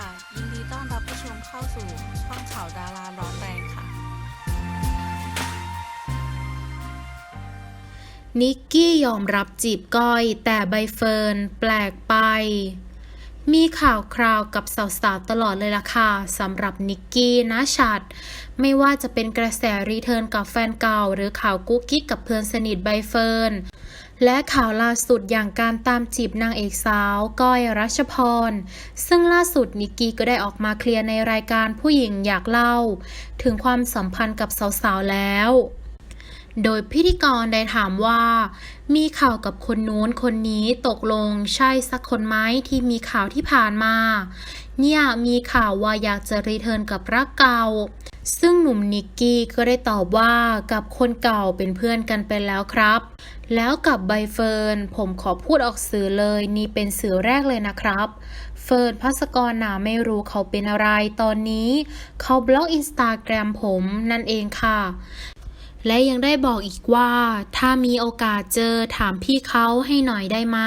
ค่ะ ยินดีต้อนรับผู้ชมเข้าสู่ช่องข่าวดาราร้อนแรงค่ะ นิกกี้ยอมรับจีบก้อย แต่ใบเฟิร์นแปลกไป มีข่าวคราวกับสาวๆตลอดเลยล่ะค่ะสำหรับนิกกี้นะชัด ไม่ว่าจะเป็นกระแสรีเทิร์นกับแฟนเก่า หรือข่าวกุ๊กกิ๊กกับเพื่อนสนิทใบเฟิร์นและข่าวล่าสุดอย่างการตามจีบนางเอกสาวก้อยรัชพร ซึ่งล่าสุดนิกกี้ก็ได้ออกมาเคลียร์ในรายการผู้หญิงอยากเล่า ถึงความสัมพันธ์กับสาวๆแล้ว โดยพิธีกรได้ถามว่า มีข่าวกับคนนู้นคนนี้ตกลงใช่สักคนไหมที่มีข่าวที่ผ่านมา เนี่ยมีข่าวว่าอยากจะรีเทิร์นกับรักเก่า ซึ่งหนุ่มนิกกี้ก็ได้ตอบว่ากับคนเก่าเป็นเพื่อนกันไปแล้วครับ แล้วกับใบเฟิร์นผมขอพูดออกสื่อเลยนี่เป็นสื่อแรกเลยนะครับเฟิร์นพัสกรหนาไม่รู้เขาเป็นอะไรตอนนี้ เขาบล็อกอินสตาแกรมผมนั่นเองค่ะ และยังได้บอกอีกว่า ถ้ามีโอกาสเจอถามพี่เขาให้หน่อยได้ไหม